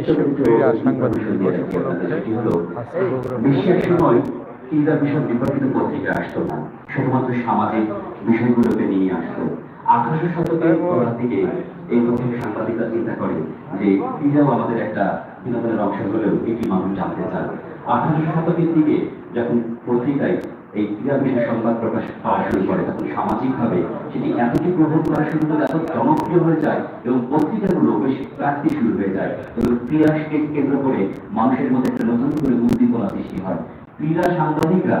বিশ্ব ক্রীড়া সাংবাদিক দিবস উপলক্ষে আজকে বিশ্বের সময় ক্রীড়া পত্রিকা আসতো না। শুধুমাত্র সামাজিক বিষয়গুলোকে নিয়ে আসতো। আঠারোশো শতকের গোড়ার দিকে এই প্রথম সাংবাদিকরা চিন্তা করে যে ক্রীড়াও আমাদের একটা বিনোদনের অংশ হলেও এটি মানুষ জানতে চায়। আঠারোশো শতকের দিকে যখন পত্রিকায় এই ক্রীড়া বিষয়ে সংবাদ প্রকাশ পাওয়া শুরু করে তখন সামাজিকভাবে সেটি এতটি গ্রহণ করা শুরু করে এত জনপ্রিয় হয়ে যায় এবং পত্রিকাগুলো বেশ প্রাপ্তি শুরু হয়ে যায় এবং ক্রীড়াকে কেন্দ্র করে মানুষের মধ্যে একটা নতুন করে উদ্দীপনা সৃষ্টি হয়। ক্রীড়া সাংবাদিকরা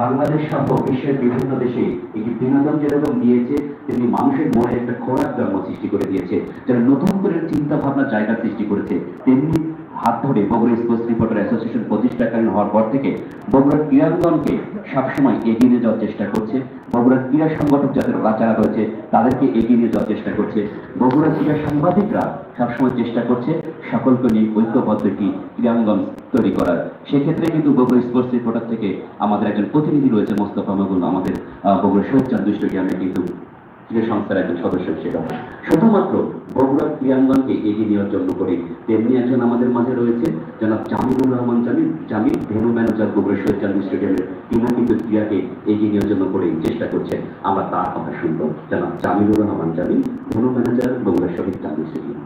বাংলাদেশ সহ বিশ্বের বিভিন্ন দেশে একটি বিনোদন যেরকম দিয়েছে তেমনি মানুষের মনে একটা খোরাক জন্ম সৃষ্টি করে দিয়েছে যারা নতুন করে চিন্তা ভাবনার জায়গা সৃষ্টি করেছে। তেমনি হাত ধরে বগুড়া স্পোর্টস রিপোর্টার অ্যাসোসিয়েশন প্রতিষ্ঠাকালীন হওয়ার পর থেকে বগুড়ার ক্রীড়াঙ্গনকে সবসময় এগিয়ে নিয়ে যাওয়ার চেষ্টা করছে। বগুড়ার ক্রীড়া সংগঠক যাদের বাচ্চারা রয়েছে, তাদেরকে এগিয়ে নিয়ে যাওয়ার চেষ্টা করছে। বগুড়ার ক্রীড়া সাংবাদিকরা সবসময় চেষ্টা করছে সকলকে নিয়ে ঐক্যবদ্ধ একটি ক্রীড়াঙ্গন তৈরি করার। সেক্ষেত্রে কিন্তু বগুড়া স্পোর্টস রিপোর্টার থেকে আমাদের একজন প্রতিনিধি রয়েছে, মোস্তফা মগুল আমাদের বগুড়া শহীদ চান্দু স্টেডিয়ামে কিন্তু ক্রীড়া সংস্থার একজন সদস্য ছিল। শুধুমাত্র বগুড়া ক্রীড়াঙ্গনকে এগিয়ে নেওয়ার জন্য করে তেমনি একজন আমাদের মাঝে রয়েছে। জনাব জামিলুর রহমান জামিল জামিল ভেনু ম্যানেজার বগুড়া শহীদ চান্দু স্টেডিয়ামের তিনিও ক্রীড়াকে এগিয়ে নেওয়ার জন্য করে চেষ্টা করছেন। আমরা তার কথা শুনব। জনাব Jamilur Rahman Jamil venue manager Bogura Shahid Chandu stadium.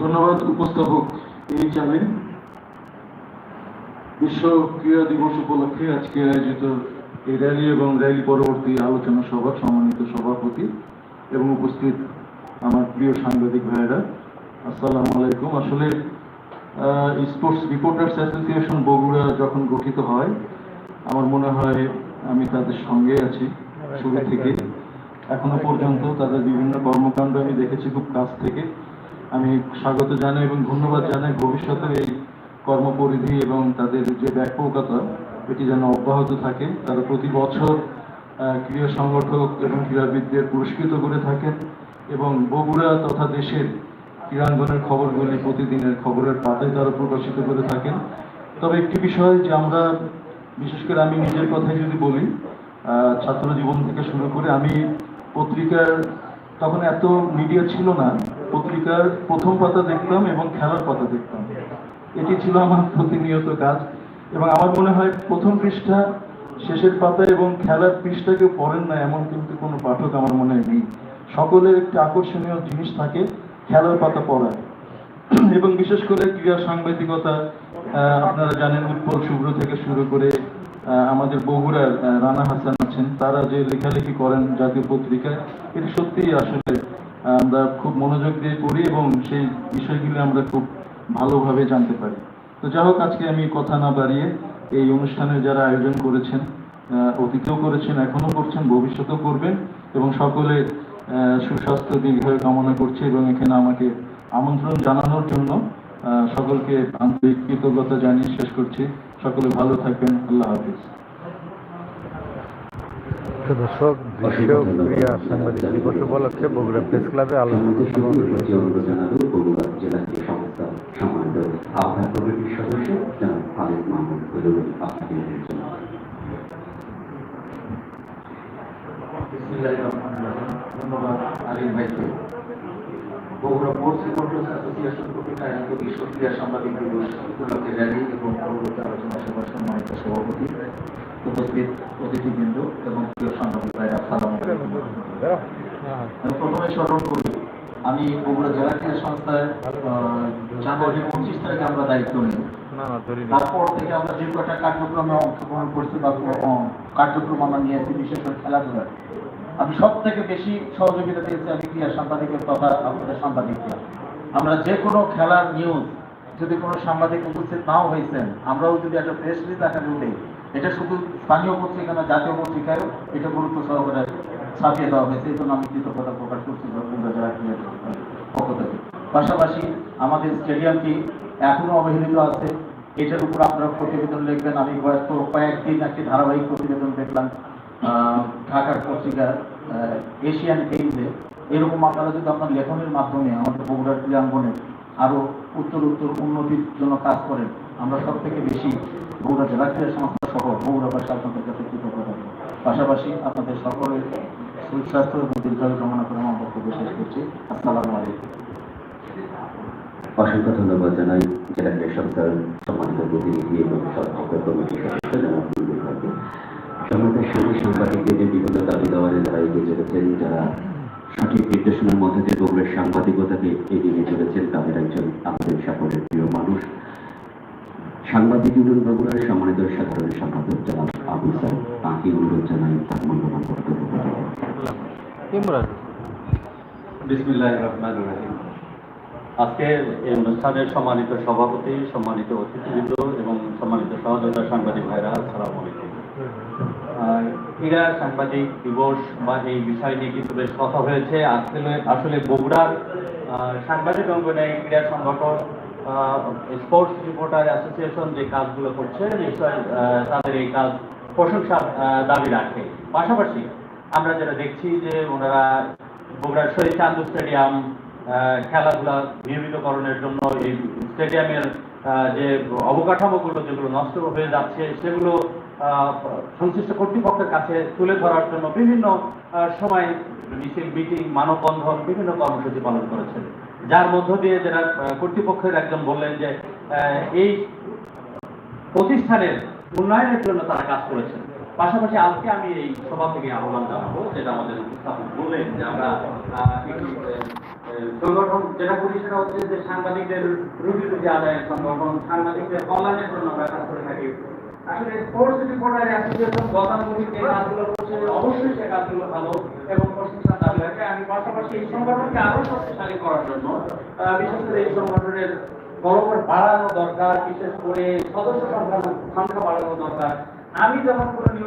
ধন্যবাদ, উপস্থাপক। এই জানেন বিশ্ব ক্রীড়া দিবস উপলক্ষে আজকে আয়োজিত এই র্যালি এবং র্যালি পরবর্তী আলোচনা সভা, সম্মানিত সভাপতি এবং উপস্থিত আমার প্রিয় সাংবাদিক ভাইয়েরা, আসসালামু আলাইকুম। আসলে স্পোর্টস রিপোর্টার্স অ্যাসোসিয়েশন বগুড়া যখন গঠিত হয়, আমার মনে হয় আমি তাদের সঙ্গে আছি শুরু থেকে। এখনও পর্যন্ত তাদের বিভিন্ন কর্মকাণ্ড আমি দেখেছি খুব কাছ থেকে। আমি স্বাগত জানাই এবং ধন্যবাদ জানাই ভবিষ্যতে এই কর্মপরিধি এবং তাদের যে ব্যাপকতা, এটি যেন অব্যাহত থাকে। তারা প্রতি বছর ক্রীড়া সংগঠক এবং ক্রীড়াবিদদের পুরস্কৃত করে থাকেন। এবং বগুড়া তথা দেশের ক্রীড়াঙ্গনের খবরগুলি প্রতিদিনের খবরের পাতায় তারা প্রকাশিত করে থাকেন। তবে একটি বিষয় যে আমরা, বিশেষ করে আমি নিজের কথাই যদি বলি ছাত্র জীবন থেকে শুরু করে আমি পত্রিকার, তখন এত মিডিয়া ছিল না, পত্রিকার প্রথম পাতা দেখতাম এবং খেলার পাতা দেখতাম। এটি ছিল আমার প্রতিনিয়ত কাজ এবং আমার মনে হয় প্রথম পৃষ্ঠা, শেষের পাতা এবং খেলার পৃষ্ঠা কেউ পড়েন না, এমন কিন্তু কোনো পাঠক আমার মনে নেই। সকলের একটি আকর্ষণীয় জিনিস থাকে, খেলার পাতা পড়ার এবং বিশেষ করে ক্রীড়া সাংবাদিকতা আপনারা জানেন উৎপল শুভ্র থেকে শুরু করে আমাদের বগুড়ার রানা হাসান আছেন, তারা যে লেখালেখি করেন জাতীয় পত্রিকায়, এটি সত্যিই আসলে আমরা খুব মনোযোগ দিয়ে করি এবং সেই বিষয়গুলি আমরা খুব ভালোভাবে জানতে পারি। তো যাই হোক, আজকে আমি কথা না বাড়িয়ে এই অনুষ্ঠানের যারা আয়োজন করেছেন অতীতেও করেছেন এখনও করছেন, ভবিষ্যতেও করবেন এবং সকলে সুস্বাস্থ্য দীর্ঘায়ু কামনা করছি এবং এখানে আমাকে আমন্ত্রণ জানানোর জন্য সকলকে আন্তরিক কৃতজ্ঞতা জানিয়ে শেষ করছি। সকলে ভালো থাকবেন। আল্লাহ হাফিজ। দর্শক বিশ্ব ক্রীড়া সাংবাদিক দিবস উপলক্ষে বগুড়া প্রেস ক্লাবে আলোচনা জানাব বগুড়া ভাইকে রিপোর্টার্স অ্যাসোসিয়েশন কর্তৃক আয়োজিত বিশ্ব ক্রীড়া সাংবাদিক দিবস উপলক্ষে র্যালি এবং পরবর্তী আলোচনা সভার সম্মানিত সভাপতি উপস্থিত অতিথিবৃন্দ এবং প্রিয় সাংবাদিক ভাইরা আসসালামু আমি প্রথমে স্মরণ করি আমি বগুড়া জেলা ক্রীড়া সংস্থায় জানুয়ারি পঁচিশ তারিখে আমরা দায়িত্ব নিই। তারপর থেকে আমরা যে কটা কার্যক্রমে অংশগ্রহণ করছি বা কার্যক্রম আমরা নিয়েছি বিশেষ করে খেলাধুলার আমি সব থেকে বেশি সহযোগিতা পেয়েছি আমি ক্রীড়া সাংবাদিকের তথা আপনাদের সাংবাদিকরা। আমরা যে কোনো খেলার নিউজ যদি কোনো সাংবাদিক উপস্থিত নাও হয়েছেন, আমরাও যদি একটা প্রেস রিলিজ আকারে উঠে, এটা শুধু স্থানীয় পত্রিকা না, জাতীয় পত্রিকায়ও এটা গুরুত্ব সহকারে ছাপিয়ে দেওয়া হয়েছে। এই জন্য আমি কৃতজ্ঞতা প্রকাশ করছি পক্ষ থেকে। পাশাপাশি আমাদের স্টেডিয়ামটি এখনও অবহেলিত আছে। এটার উপর আপনারা প্রতিবেদন লিখবেন। আমি গত কয়েকদিন একটি ধারাবাহিক প্রতিবেদন দেখলাম। ঢাকার পত্রিকা এশিয়ান গেমসে এরকম আপনারা যদি আপনার লেখনের মাধ্যমে আমাদের বগুড়ার ক্রীড়াঙ্গনে আরও উত্তর উত্তর উন্নতির জন্য কাজ করেন, আমরা সব থেকে বেশি বগুড়া জেলা ক্রীড়া সংস্থা সহ বগুড়াবাসী আপনাদের কাছে কৃতজ্ঞতা পাশাপাশি আপনাদের সকলের সুস্বাস্থ্য এবং দীর্ঘায়ু কামনা করে আমার বক্তব্য শেষ করছি। আসসালামু আলাইকুম। অসংখ্য ধন্যবাদ জানাই জেলা ক্রীড়া সংস্থার সম্মানিত প্রতিনিধি এবং সরকার কমিটির সদস্য থাকে সম্মানিত সাংবাদিকদের যে বিভিন্ন দাবি দেওয়ারে যারা এগিয়ে চলেছেন যারা সঠিক নির্দেশনার মধ্যে দিয়ে সাংবাদিকতাকে এগিয়ে চলেছেন তাদের একজন আমাদের সকলের প্রিয় মানুষ। সাংবাদিক ইউনিয়ন বগুড়ার সম্মানিত সাধারণ সম্পাদক জনাব আবু তাঁকে অনুরোধ জানাই তার মূল্যবান বক্তব্য বিসমিল্লাহ রহমান রহিম। আজকে এই অনুষ্ঠানের সম্মানিত সভাপতি সম্মানিত অতিথিবৃন্দ এবং সম্মানিত সহযোগিতা সাংবাদিক ভাইরা আসসালামু আলাইকুম। ক্রীড়া সাংবাদিক দিবস বা এই বিষয় নিয়ে কিন্তু বেশ কথা হয়েছে। আসলে আসলে বগুড়ার সাংবাদিক অঙ্গনে ক্রীড়া সংগঠন স্পোর্টস রিপোর্টার অ্যাসোসিয়েশন যে কাজগুলো করছে নিশ্চয় তাদের এই কাজ প্রশংসার দাবি রাখে। পাশাপাশি আমরা যেটা দেখছি যে ওনারা বগুড়ার শহীদ চান্দু স্টেডিয়াম খেলাধুলা নিয়মিতকরণের জন্য এই স্টেডিয়ামের যে অবকাঠামোগুলো যেগুলো নষ্ট হয়ে যাচ্ছে, সেগুলো সংশ্লিষ্ট কর্তৃপক্ষের কাছে তুলে ধরার জন্য বিভিন্ন সময় মিছিল, মিটিং, মানববন্ধন, বিভিন্ন কর্মসূচি পালন করেছেন। যার মধ্য দিয়ে যারা কর্তৃপক্ষের একজন বললেন যে এই প্রতিষ্ঠানের উন্নয়নের জন্য তারা কাজ করেছেন। পাশাপাশি আজকে আমি এই সভা থেকে আহ্বান জানাব, যেটা আমাদের উপস্থাপক বললেন যে আমরা সংগঠন, যেটা করি সেটা হচ্ছে যে সাংবাদিকদের রুটি রুটি আদায়ের সংগঠন, সাংবাদিকদের কল্যাণের জন্য আমরা কাজ করে থাকি। আসলে গতানুগতিক কাজগুলো করছে অবশ্যই সে কাজগুলো ভালো এবং প্রশংসা দাবি আমি পাশাপাশি এই সংগঠনকে আরও শক্তিশালী করার জন্য বিশেষ করে এই সংগঠনের গরমের বাড়ানো দরকার, বিশেষ করে সদস্য সংখ্যা বাড়ানো দরকার। আমি যখন কোনো নিউজ